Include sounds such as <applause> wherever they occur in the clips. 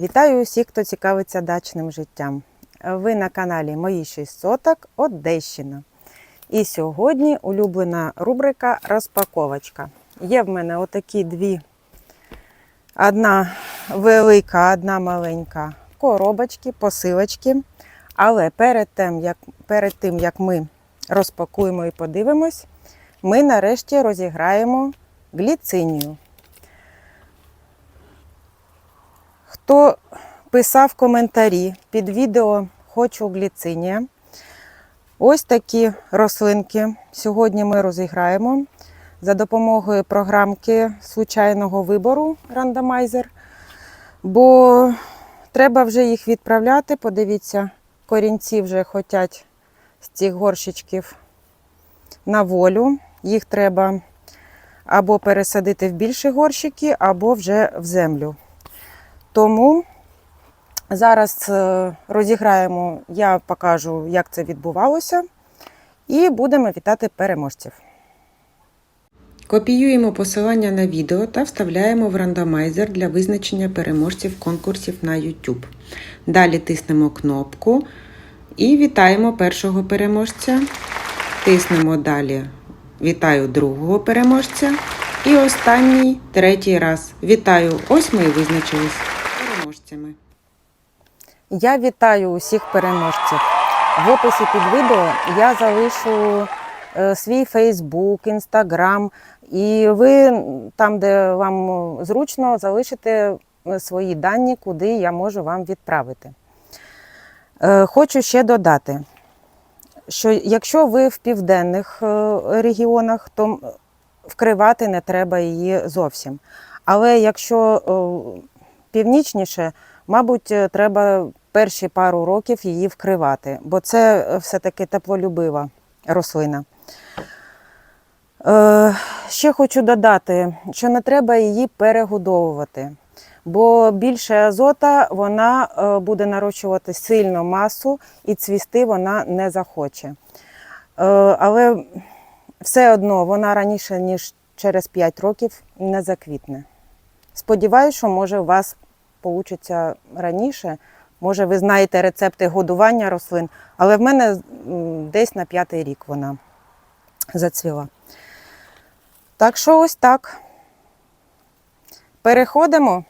Вітаю усіх, хто цікавиться дачним життям. Ви на каналі Мої 6 соток Одещина. І сьогодні улюблена рубрика розпаковочка. Є в мене отакі дві, одна велика, одна маленька коробочки, посилочки. Але перед тим, як, перед тим, як ми розпакуємо і подивимось, ми нарешті розіграємо гліцинію. Хто писав коментарі під відео Хочу гліцинія. Ось такі рослинки сьогодні ми розіграємо за допомогою програмки случайного вибору рандомайзер. Бо треба вже їх відправляти. Подивіться, корінці вже хочуть з цих горщичків на волю. Їх треба або пересадити в більші горщики, або вже в землю. Тому зараз е, розіграємо, я покажу, як це відбувалося, і будемо вітати переможців. Копіюємо посилання на відео та вставляємо в рандомайзер для визначення переможців конкурсів на YouTube. Далі тиснемо кнопку і вітаємо першого переможця. Тиснемо далі Вітаю другого переможця. І останній третій раз. Вітаю! Ось ми і визначились переможцями. Я вітаю усіх переможців. В описі під відео я залишу е, свій Фейсбук, Інстаграм, і ви там, де вам зручно, залишите е, свої дані, куди я можу вам відправити. Е, Хочу ще додати, що якщо ви в південних регіонах, то вкривати не треба її зовсім. Але якщо північніше, мабуть, е, треба перші пару років її вкривати, бо це е, все-таки теплолюбива рослина. Е, ще хочу додати, що не треба її перегодовувати, бо більше азота вона е, буде нарощувати сильно масу і цвісти вона не захоче. Е, але все одно вона раніше, ніж через 5 років, не заквітне. Сподіваюсь, що може у вас вийде раніше. Може, ви знаєте рецепти годування рослин, але в мене десь на п'ятий рік вона зацвіла. Так що ось так. Переходимо.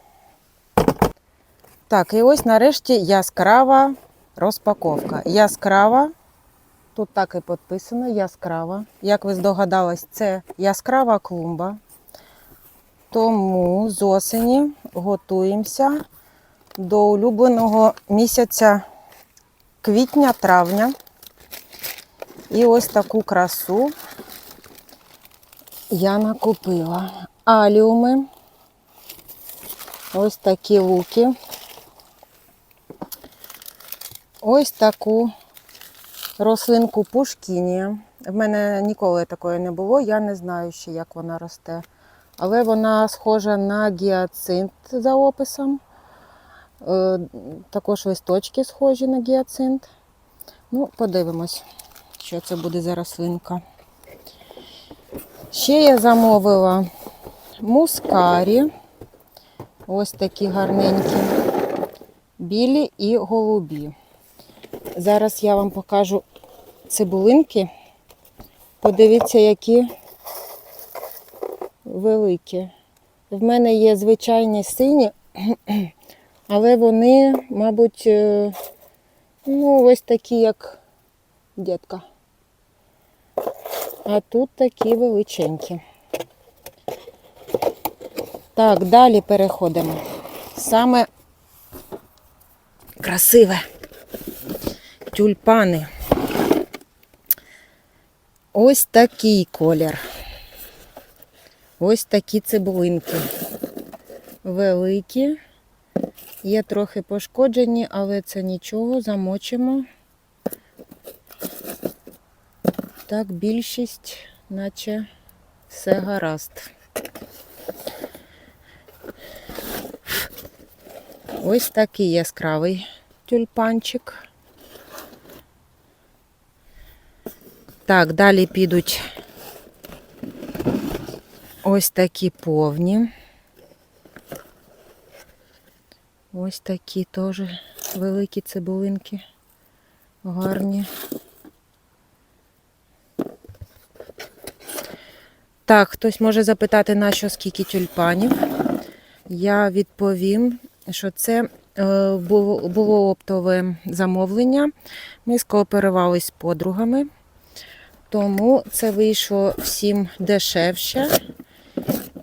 Так, і ось нарешті яскрава розпаковка. Яскрава. Тут так і підписано яскрава. Як ви здогадались, це яскрава клумба. Тому з осені готуємося до улюбленого місяця квітня-травня. І ось таку красу я накупила. Аліуми. Ось такі луки. Ось таку рослинку пушкінія. В мене ніколи такої не було, я не знаю ще, як вона росте. Але вона схожа на гіацинт за описом. Е, Також листочки схожі на гіацинт. Ну, подивимось, що це буде за рослинка. Ще я замовила мускарі. Ось такі гарненькі, білі і голубі. Зараз я вам покажу цибулинки. Подивіться, які великі. В мене є звичайні сині, <clears throat> але вони, мабуть, е, ну, ось такі, як дітка. А тут такі величенькі. Так, далі переходимо. Саме красиве. Тюльпани. Ось такий колір. Ось такі цибулинки. Великі. Є трохи пошкоджені, але це нічого, замочимо. Так, більшість, наче все гаразд. Ось такий яскравий тюльпанчик. Так, далі підуть ось такі повні. Ось такі теж великі цибулинки. Гарні. Так, хтось може запитати, на що скільки тюльпанів. Я відповім, що це е, було, було оптове замовлення. Ми скооперувалися з подругами, тому це вийшло всім дешевше.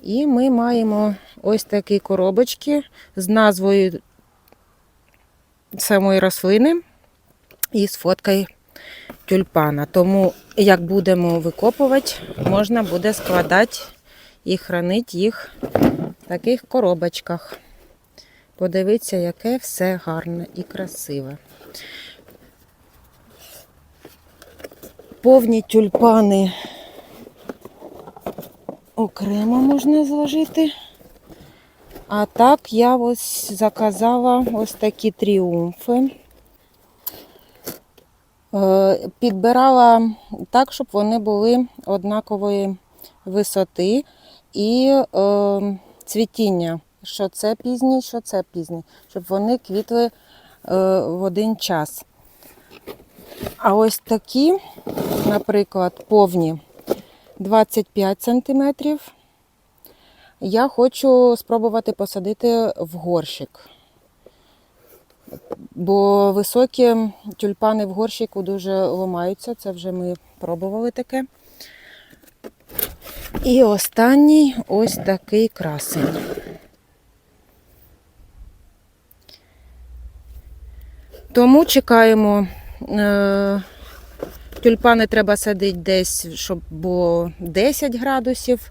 І ми маємо ось такі коробочки з назвою самої рослини і з фоткою тюльпана. Тому, як будемо викопувати, можна буде складати і хранити їх в таких коробочках. Подивіться, яке все гарне і красиве. Повні тюльпани окремо можна зложити. А так я ось заказала ось такі тріумфи. Е, Підбирала так, щоб вони були однакової висоти і е, цвітіння. Що це пізній, що це пізній, щоб вони квітли е, в один час. А ось такі, наприклад, повні 25 см. Я хочу спробувати посадити в горщик. Бо високі тюльпани в горщику дуже ламаються, це вже ми пробували таке. І останній ось такий красень. Тому чекаємо. Е, тюльпани треба садити десь, щоб було 10 градусів.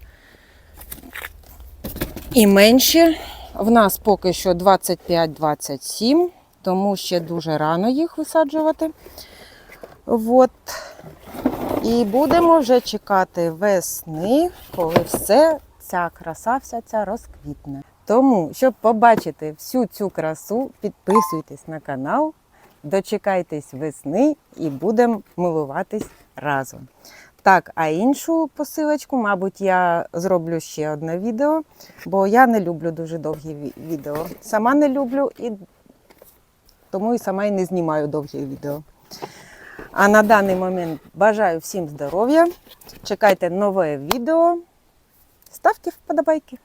І менше. В нас поки що 25-27, тому ще дуже рано їх висаджувати. От. І будемо вже чекати весни, коли все, ця краса вся ця розквітне. Тому, щоб побачити всю цю красу, підписуйтесь на канал, дочекайтесь весни і будемо милуватись разом. Так, а іншу посилочку, мабуть, я зроблю ще одне відео, бо я не люблю дуже довгі відео. Сама не люблю і тому і сама і не знімаю довгі відео. А на даний момент бажаю всім здоров'я. Чекайте нове відео. Ставте вподобайки.